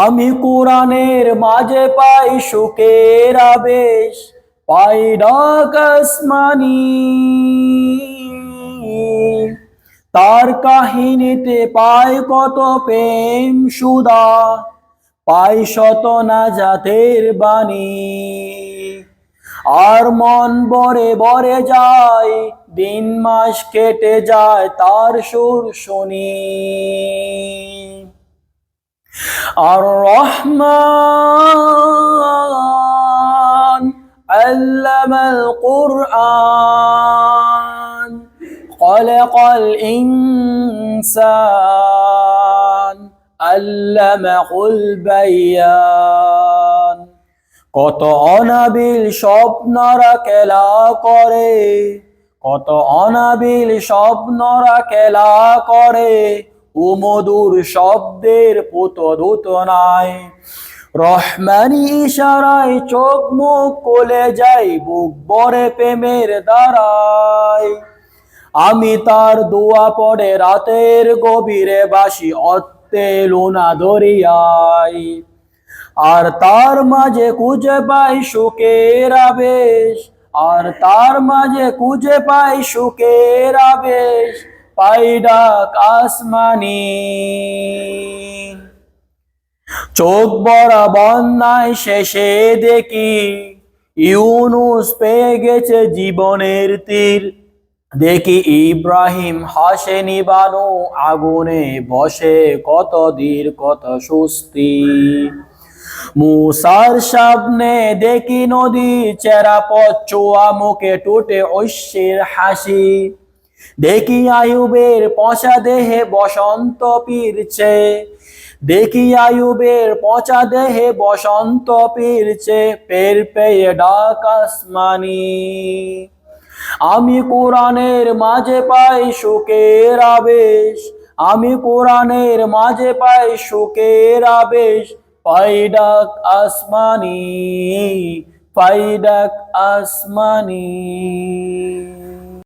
আমি কোরআনের মাঝে পাই সুখের আবেশ, পাই ডাক তার কাহিনীতে পাই কত প্রেম সুদা, পাই শত না জাতের বাণী। আর মন বরে বরে যায়, দিন মাস কেটে যায় তার সুর শুনি। আর রহমান علم القرآن خلق الإنسان علمه البيان কত অনাবিল স্বপ্নরা খেলা করে কত অনাবিল স্বপ্নরা খেলা করে উমধুর শব্দের পুত ধুত নাই। রহমানি ইশারায় চোখ মুখ কোলে যাই, বুক বরে প্রেমের দ্বারায়। আমি তার দোয়া পড়ে রাতের গভীরে বাসি অত্তে লোনা দরিয়ায় আর তার মাঝে খুঁজে পাই সুখের আবেশ, আর তার মাঝে খুঁজে পাই সুখের আবেশ। পাই ডাক আসমানি। চোখ বড় বন্যায় শেষে দেখি ইউনুস পেয়ে গেছে জীবনের তীর। দেখি ইব্রাহিম হাসে নিবানো আগুনে বসে কত দীর কত সুস্তি মুসার সামনে দেখি নদী, চেরা পচোয়া মুখে টুটে ঐশ্যের হাসি। দেখি আয়ুবের পচা দেহে বসন্ত পীরছে। দেখি আয়ুবের পচা দেহে বসন্ত পীরছে, পের পেয়ে ডাক আসমানি। আমি কোরআনের মাঝে পাই সুখের আবেশ, আমি কোরআনের মাঝে পাই সুখের আবেশ, পাই ডাক আসমানি, পাই ডাক আসমানি।